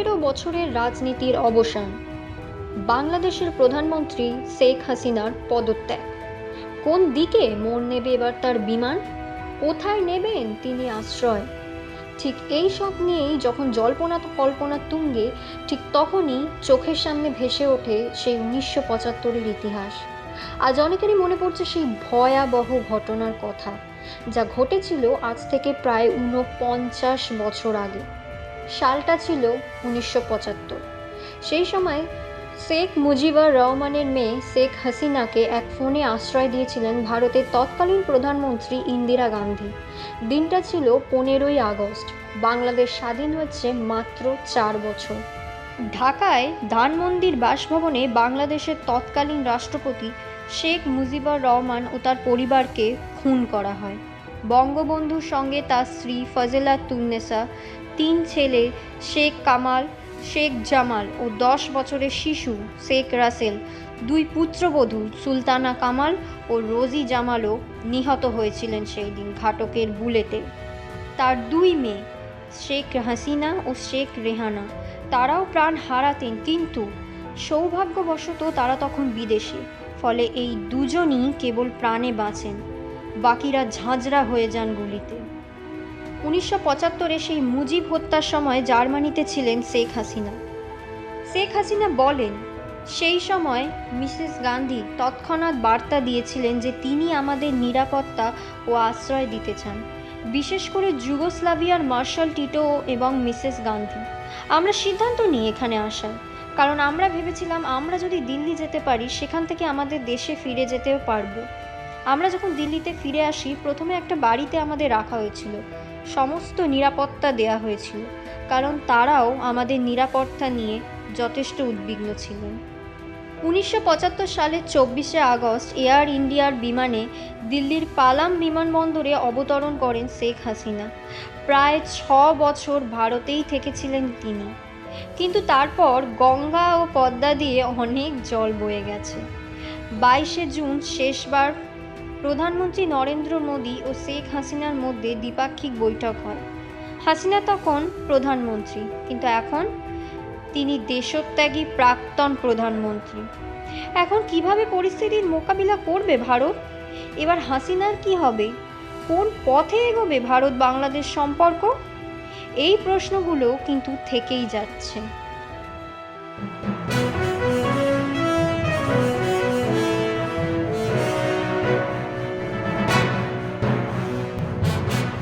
বছরের রাজনীতির অবসান। বাংলাদেশের প্রধানমন্ত্রী শেখ হাসিনার পদত্যাগ। কোন দিকে মোড় নেবে এবার তার বিমান? কোথায় নেবেন তিনি আশ্রয়? ঠিক এই সব নিয়েই যখন জল্পনা কল্পনা তুঙ্গে, ঠিক তখনই চোখের সামনে ভেসে ওঠে সেই উনিশশো পঁচাত্তরের ইতিহাস। আজ অনেকেরই মনে পড়ছে সেই ভয়াবহ ঘটনার কথা, যা ঘটেছিল আজ থেকে প্রায় ঊনপঞ্চাশ বছর আগে। সালটা ছিল উনিশশো পঁচাত্তর। সেই সময় শেখ মুজিবুর রহমানের মেয়ে শেখ হাসিনাকে এক ফোনে আশ্রয় দিয়েছিলেন ভারতের তৎকালীন প্রধানমন্ত্রী ইন্দিরা গান্ধী। দিনটা ছিল পনেরোই আগস্ট। বাংলাদেশ স্বাধীন হচ্ছে মাত্র চার বছর। ঢাকায় ধানমন্দির বাসভবনে বাংলাদেশের তৎকালীন রাষ্ট্রপতি শেখ মুজিবুর রহমান ও তার পরিবারকে খুন করা হয়। বঙ্গবন্ধুর সঙ্গে তার স্ত্রী ফজেলা তুন্নেসা তিন ছেলে শেখ কামাল, শেখ জামাল ও দশ বছরের শিশু শেখ রাসেল। দুই পুত্রবধূ সুলতানা কামাল ও রোজি জামালও নিহত হয়েছিলেন সেই দিন ঘাটকের বুলেটে। তার দুই মেয়ে, শেখ হাসিনা ও শেখ রেহানা, তারাও প্রাণ হারাতেন কিন্তু সৌভাগ্যবশত তারা তখন বিদেশে, ফলে এই দুজনই কেবল প্রাণে বাঁচেন। বাকিরা ঝাঁঝরা হয়ে যান গুলিতে। উনিশশো পঁচাত্তরে সেই মুজিব হত্যার সময় জার্মানিতে ছিলেন শেখ হাসিনা। শেখ হাসিনা বলেন, সেই সময় মিসেস গান্ধী তৎক্ষণাৎ বার্তা দিয়েছিলেন যে তিনি আমাদের নিরাপত্তা ও আশ্রয় দিতে চান, বিশেষ করে যুগোস্লাভিয়ার মার্শাল টিটো এবং মিসেস গান্ধী। আমরা সিদ্ধান্ত নিই এখানে আসার, কারণ আমরা ভেবেছিলাম আমরা যদি দিল্লি যেতে পারি, সেখান থেকে আমাদের দেশে ফিরে যেতেও পারব। আমরা যখন দিল্লিতে ফিরে আসি, প্রথমে একটা বাড়িতে আমাদের রাখা হয়েছিল। সমস্ত নিরাপত্তা দেয়া হয়েছিল, কারণ তারাও আমাদের নিরাপত্তা নিয়ে যথেষ্ট উদ্বিগ্ন ছিলেন। উনিশশো পঁচাত্তর সালের চব্বিশে আগস্ট এয়ার ইন্ডিয়ার বিমানে দিল্লির পালাম বিমানবন্দরে অবতরণ করেন শেখ হাসিনা। প্রায় ছ বছর ভারতেই থেকেছিলেন তিনি। কিন্তু তারপর গঙ্গা ও পদ্মা দিয়ে অনেক জল বয়ে গেছে। বাইশে জুন শেষবার প্রধানমন্ত্রী নরেন্দ্র মোদী ও শেখ হাসিনার মধ্যে দ্বিপাক্ষিক বৈঠক হয়। হাসিনা তখন প্রধানমন্ত্রী, কিন্তু এখন তিনি দেশত্যাগী প্রাক্তন প্রধানমন্ত্রী। এখন কীভাবে পরিস্থিতির মোকাবিলা করবে ভারত? এবার হাসিনার কি হবে? কোন পথে এগোবে ভারত বাংলাদেশ সম্পর্ক? এই প্রশ্নগুলো কিন্তু থেকেই যাচ্ছে।